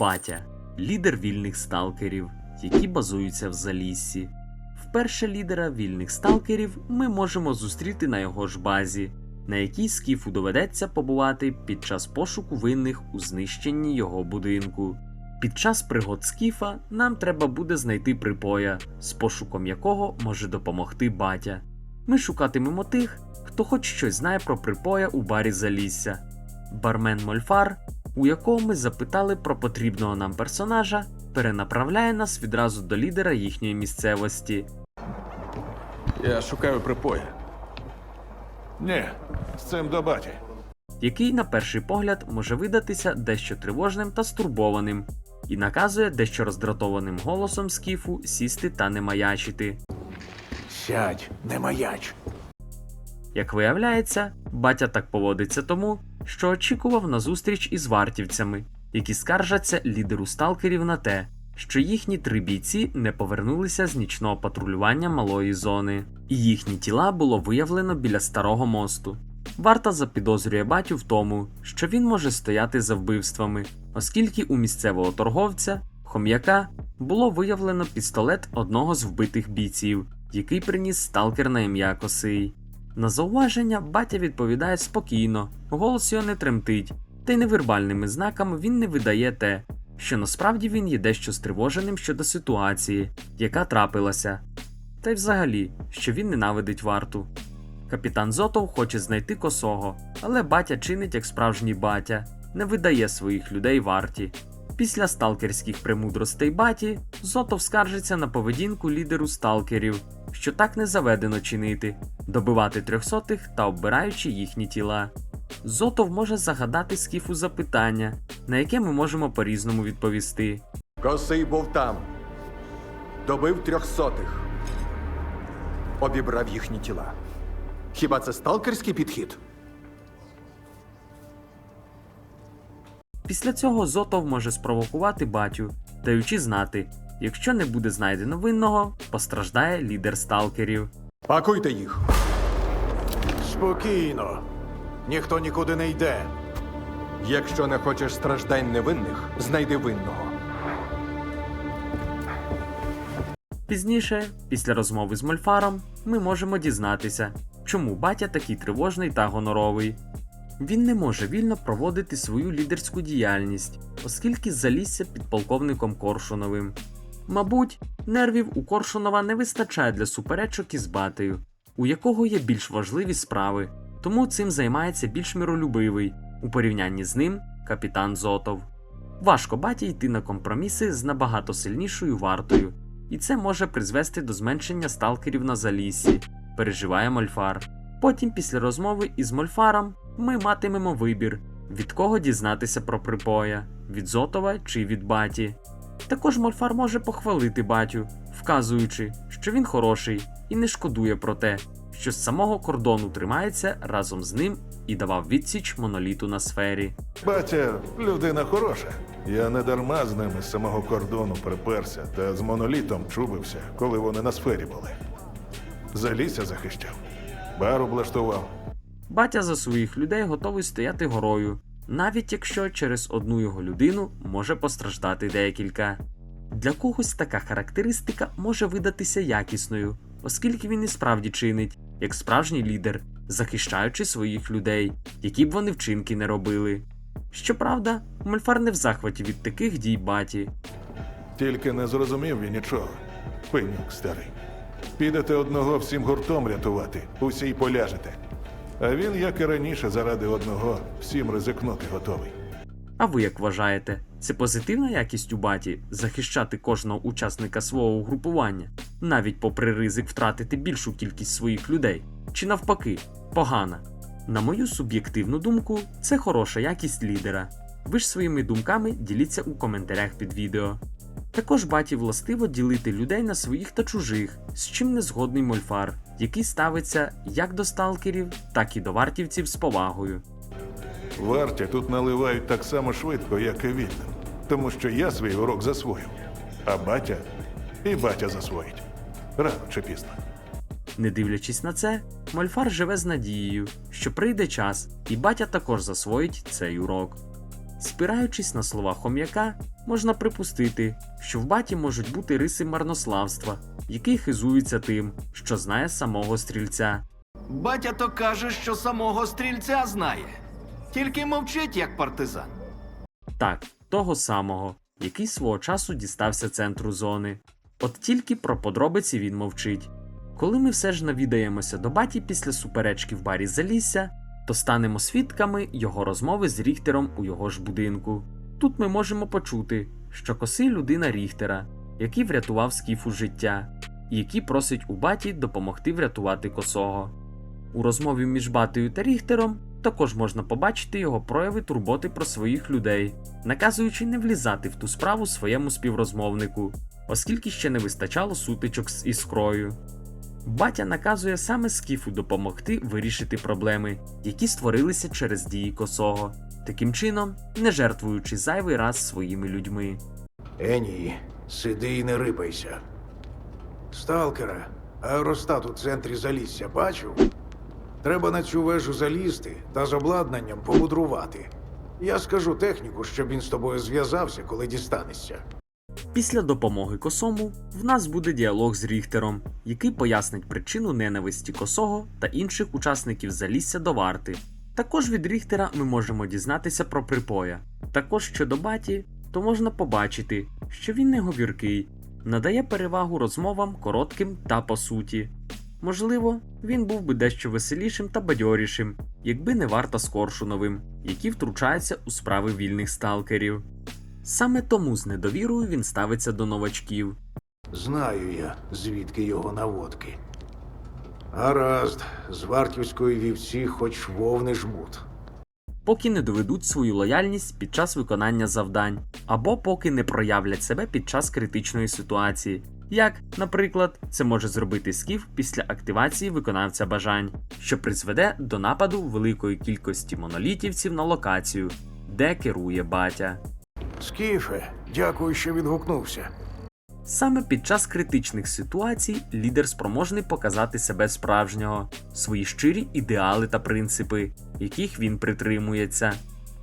Батя лідер вільних сталкерів, які базуються в заліссі. Вперше лідера вільних сталкерів ми можемо зустріти на його ж базі, на якій скіфу доведеться побувати під час пошуку винних у знищенні його будинку. Під час пригод скіфа нам треба буде знайти припоя, з пошуком якого може допомогти батя. Ми шукатимемо тих, хто хоч щось знає про припоя у барі Залісся. Бармен Мольфар, у якого ми запитали про потрібного нам персонажа, перенаправляє нас відразу до лідера їхньої місцевості. Я шукаю припоя. Ні, з цим до баті. який на перший погляд може видатися дещо тривожним та стурбованим, і наказує дещо роздратованим голосом скіфу сісти та не маячити. Сядь, не маяч. Як виявляється, батя так поводиться тому, що очікував на зустріч із вартівцями, які скаржаться лідеру сталкерів на те, що їхні три бійці не повернулися з нічного патрулювання малої зони, і їхні тіла було виявлено біля старого мосту. Варта запідозрює батю в тому, що він може стояти за вбивствами, оскільки у місцевого торговця, хом'яка, було виявлено пістолет одного з вбитих бійців, який приніс сталкер на ім'я Косий. На зауваження батя відповідає спокійно, голос його не тремтить, та й невербальними знаками він не видає те, що насправді він є дещо стривоженим щодо ситуації, яка трапилася, та й взагалі, що він ненавидить варту. Капітан Зотов хоче знайти косого, але батя чинить як справжній батя, не видає своїх людей варті. Після сталкерських премудростей баті Зотов скаржиться на поведінку лідеру сталкерів, що так не заведено чинити, добивати трьохсотих та оббираючи їхні тіла. Зотов може загадати скіфу запитання, на яке ми можемо по-різному відповісти. Косий був там. Добив трьохсотих. Обібрав їхні тіла. Хіба це сталкерський підхід? Після цього Зотов може спровокувати батю, даючи знати, якщо не буде знайдено винного, постраждає лідер сталкерів. Пакуйте їх. Спокійно. Ніхто нікуди не йде. Якщо не хочеш страждань невинних, знайди винного. Пізніше, після розмови з Мольфаром, ми можемо дізнатися, чому батя такий тривожний та гоноровий. Він не може вільно проводити свою лідерську діяльність, оскільки залізся під полковником Коршуновим. Мабуть, нервів у Коршунова не вистачає для суперечок із батею, у якого є більш важливі справи, тому цим займається більш миролюбивий, у порівнянні з ним капітан Зотов. Важко баті йти на компроміси з набагато сильнішою вартою, і це може призвести до зменшення сталкерів на заліссі, переживає Мольфар. Потім, після розмови із Мольфаром, ми матимемо вибір, від кого дізнатися про припоя від Зотова чи від баті. Також Мольфар може похвалити батю, вказуючи, що він хороший і не шкодує про те, що з самого кордону тримається разом з ним і давав відсіч моноліту на сфері. Батя людина хороша. Я не дарма з ними з самого кордону приперся та з монолітом чубився, коли вони на сфері були. Залісся захищав, бар облаштував. Батя за своїх людей готовий стояти горою, навіть якщо через одну його людину може постраждати декілька. Для когось така характеристика може видатися якісною, оскільки він і справді чинить, як справжній лідер, захищаючи своїх людей, які б вони вчинки не робили. Щоправда, Мольфар не в захваті від таких дій баті, Тільки не зрозумів він нічого. Пенюк старий. Підете одного всім гуртом рятувати, усі й поляжете. А він, як і раніше, заради одного всім ризикнути готовий. А ви як вважаєте, це позитивна якість у баті захищати кожного учасника свого угрупування, навіть попри ризик втратити більшу кількість своїх людей, чи навпаки, погана? На мою суб'єктивну думку, це хороша якість лідера. Ви ж своїми думками діліться у коментарях під відео. Також баті властиво ділити людей на своїх та чужих, з чим не згодний мольфар, який ставиться як до сталкерів, так і до вартівців з повагою. Варті тут наливають так само швидко, як і вільним. Тому що я свій урок засвоїв. А батя і батя засвоїть. Рано чи пізно. Не дивлячись на це, Мольфар живе з надією, що прийде час, і батя також засвоїть цей урок. Спираючись на слова хом'яка, можна припустити, що в баті можуть бути риси марнославства, який хизується тим, що знає самого стрільця. Батя то каже, що самого стрільця знає. Тільки мовчить, як партизан. Так, того самого, який свого часу дістався центру зони. От тільки про подробиці він мовчить. Коли ми все ж навідаємося до баті після суперечки в барі Залісся, то станемо свідками його розмови з Ріхтером у його ж будинку. Тут ми можемо почути, що косий людина Ріхтера, який врятував скіфу життя, і який просить у баті допомогти врятувати косого. У розмові між батою та Ріхтером також можна побачити його прояви турботи про своїх людей, наказуючи не влізати в ту справу своєму співрозмовнику, оскільки ще не вистачало сутичок з іскрою. Батя наказує саме Скіфу допомогти вирішити проблеми, які створилися через дії косого, таким чином не жертвуючи зайвий раз своїми людьми. Ені, сиди і не рипайся. Сталкера, аеростат у центрі залісся бачив? Треба на цю вежу залізти та з обладнанням помудрувати. Я скажу техніку, щоб він з тобою зв'язався, коли дістанешся. Після допомоги косому в нас буде діалог з Ріхтером, який пояснить причину ненависті косого та інших учасників залісся до варти. Також від Ріхтера ми можемо дізнатися про припоя. Також щодо баті, то можна побачити, що він не говіркий, надає перевагу розмовам коротким та по суті. Можливо, він був би дещо веселішим та бадьорішим, якби не варта з Коршуновим, які втручаються у справи вільних сталкерів. Саме тому з недовірою він ставиться до новачків. Знаю я, звідки його наводки. Гаразд, з вартівської вівці хоч вовни жмут. поки не доведуть свою лояльність під час виконання завдань, або поки не проявлять себе під час критичної ситуації. Як, наприклад, це може зробити скіф після активації виконавця бажань, що призведе до нападу великої кількості монолітівців на локацію, де керує батя. Скіфе, дякую, що відгукнувся. Саме під час критичних ситуацій лідер спроможний показати себе справжнього, свої щирі ідеали та принципи, яких він притримується.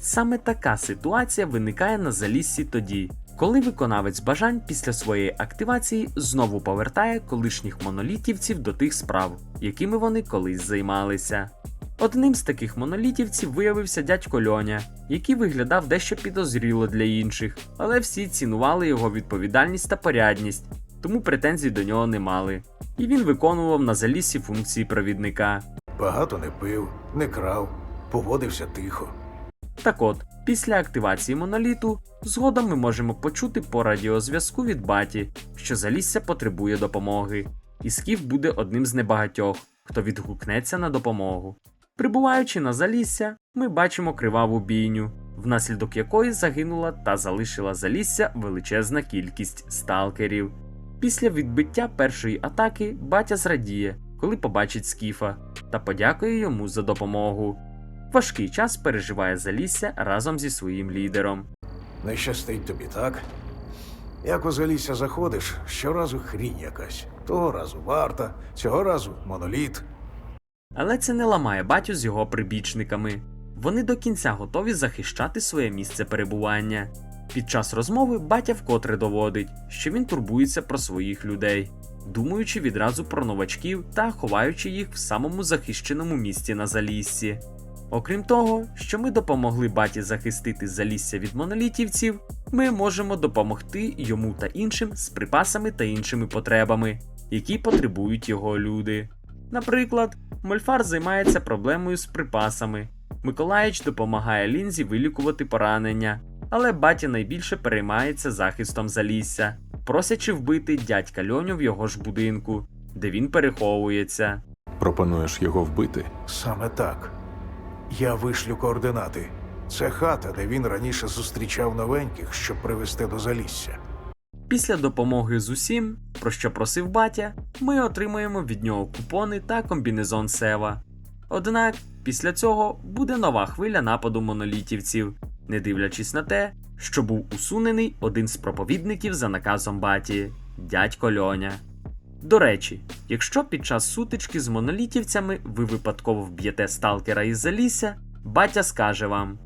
Саме така ситуація виникає на заліссі тоді, коли виконавець бажань після своєї активації знову повертає колишніх монолітівців до тих справ, якими вони колись займалися. Одним з таких монолітівців виявився дядько Льоня, який виглядав дещо підозріло для інших, але всі цінували його відповідальність та порядність, тому претензій до нього не мали. І він виконував на залісі функції провідника. Багато не пив, не крав, поводився тихо. Так от, після активації моноліту, згодом ми можемо почути по радіозв'язку від баті, що залісся потребує допомоги, і Скіф буде одним з небагатьох, хто відгукнеться на допомогу. Прибуваючи на залісся, ми бачимо криваву бійню, внаслідок якої загинула та залишила залісся величезна кількість сталкерів. Після відбиття першої атаки батя зрадіє, коли побачить Скіфа, та подякує йому за допомогу. Важкий час переживає Залісся разом зі своїм лідером. Не щастить тобі, так? Як у залісся заходиш, щоразу хрінь якась. Того разу варта, цього разу моноліт. Але це не ламає батю з його прибічниками. Вони до кінця готові захищати своє місце перебування. Під час розмови батя вкотре доводить, що він турбується про своїх людей, думаючи відразу про новачків та ховаючи їх в самому захищеному місці на заліссі. Окрім того, що ми допомогли баті захистити залісся від монолітівців, ми можемо допомогти йому та іншим з припасами та іншими потребами, які потребують його люди. Наприклад, Мольфар займається проблемою з припасами. Миколаїч допомагає Лінзі вилікувати поранення, але батя найбільше переймається захистом залісся, просячи вбити дядька Льоню в його ж будинку, де він переховується. Пропонуєш його вбити? Саме так. Я вишлю координати. Це хата, де він раніше зустрічав новеньких, щоб привезти до залісся. Після допомоги з усім, про що просив батя, ми отримаємо від нього купони та комбінезон Сева. Однак після цього буде нова хвиля нападу монолітівців, не дивлячись на те, що був усунений один з проповідників за наказом баті дядько Льоня. До речі, якщо під час сутички з монолітівцями ви випадково вб'єте сталкера із залісся, батя скаже вам: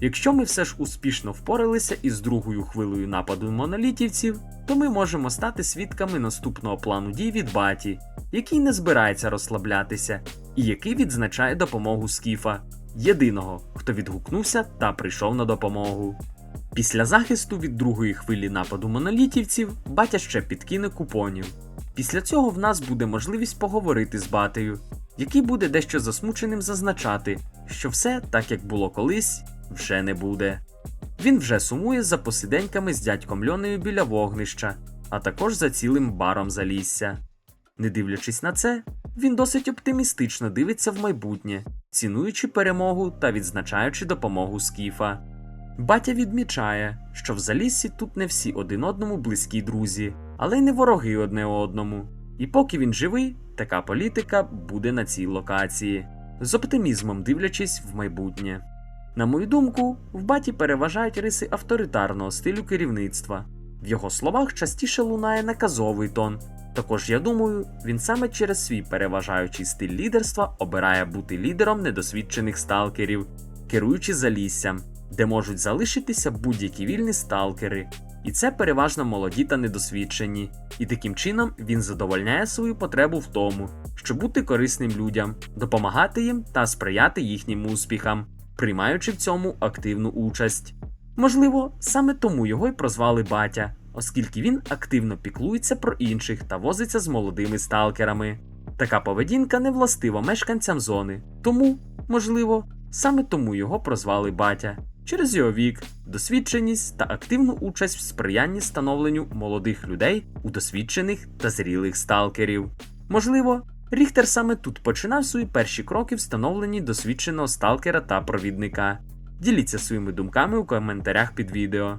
Якщо ми все ж успішно впоралися із другою хвилею нападу монолітівців, то ми можемо стати свідками наступного плану дій від Баті, який не збирається розслаблятися, і який відзначає допомогу Скіфа, єдиного, хто відгукнувся та прийшов на допомогу. Після захисту від другої хвилі нападу монолітівців батя ще підкине купонів. Після цього в нас буде можливість поговорити з батею, який буде дещо засмученим зазначати, що все так як було колись, вже не буде. Він вже сумує за посиденьками з дядьком Льонею біля вогнища, а також за цілим баром залісся. Не дивлячись на це, він досить оптимістично дивиться в майбутнє, цінуючи перемогу та відзначаючи допомогу Скіфа. Батя відмічає, що в заліссі тут не всі один одному близькі друзі, але й не вороги одне одному. І поки він живий, така політика буде на цій локації, з оптимізмом дивлячись в майбутнє. На мою думку, в баті переважають риси авторитарного стилю керівництва. В його словах частіше лунає наказовий тон. Також я думаю, він саме через свій переважаючий стиль лідерства обирає бути лідером недосвідчених сталкерів, керуючи заліссям, де можуть залишитися будь-які вільні сталкери. І це переважно молоді та недосвідчені. І таким чином він задовольняє свою потребу в тому, щоб бути корисним людям, допомагати їм та сприяти їхнім успіхам, приймаючи в цьому активну участь. Можливо, саме тому його й прозвали батя, оскільки він активно піклується про інших та возиться з молодими сталкерами. Така поведінка не властива мешканцям зони, тому, можливо, саме тому його прозвали батя через його вік, досвідченість та активну участь в сприянні становленню молодих людей у досвідчених та зрілих сталкерів. Можливо, Ріхтер саме тут починав свої перші кроки в становленні досвідченого сталкера та провідника. Діліться своїми думками у коментарях під відео.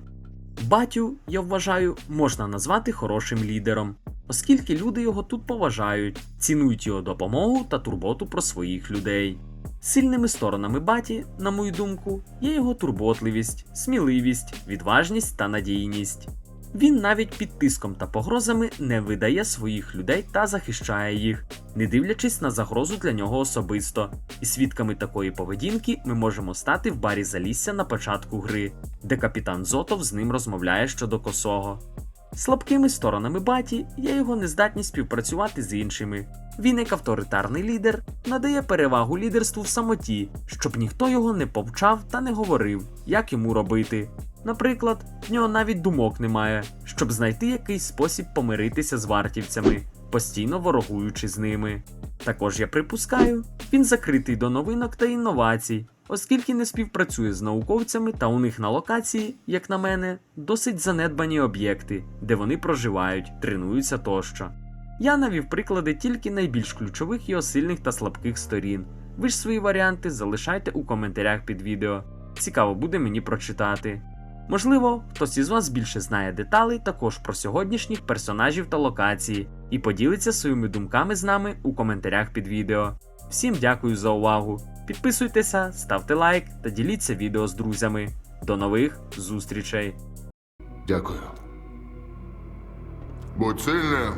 Батю, я вважаю, можна назвати хорошим лідером, оскільки люди його тут поважають, цінують його допомогу та турботу про своїх людей. Сильними сторонами баті, на мою думку, є його турботливість, сміливість, відважність та надійність. Він навіть під тиском та погрозами не видає своїх людей та захищає їх, не дивлячись на загрозу для нього особисто. І свідками такої поведінки ми можемо стати в барі Залісся на початку гри, де капітан Зотов з ним розмовляє щодо косого. Слабкими сторонами баті є його нездатність співпрацювати з іншими. Він, як авторитарний лідер, надає перевагу лідерству в самоті, щоб ніхто його не повчав та не говорив, як йому робити. Наприклад, в нього навіть думок немає, щоб знайти якийсь спосіб помиритися з вартівцями, постійно ворогуючи з ними. Також я припускаю, він закритий до новинок та інновацій, оскільки не співпрацює з науковцями та у них на локації, як на мене, досить занедбані об'єкти, де вони проживають, тренуються тощо. Я навів приклади тільки найбільш ключових його сильних та слабких сторін. Ви ж свої варіанти залишайте у коментарях під відео. Цікаво буде мені прочитати. Можливо, хтось із вас більше знає деталей також про сьогоднішніх персонажів та локації і поділиться своїми думками з нами у коментарях під відео. Всім дякую за увагу. Підписуйтеся, ставте лайк та діліться відео з друзями. До нових зустрічей! Дякую. Будь сильним.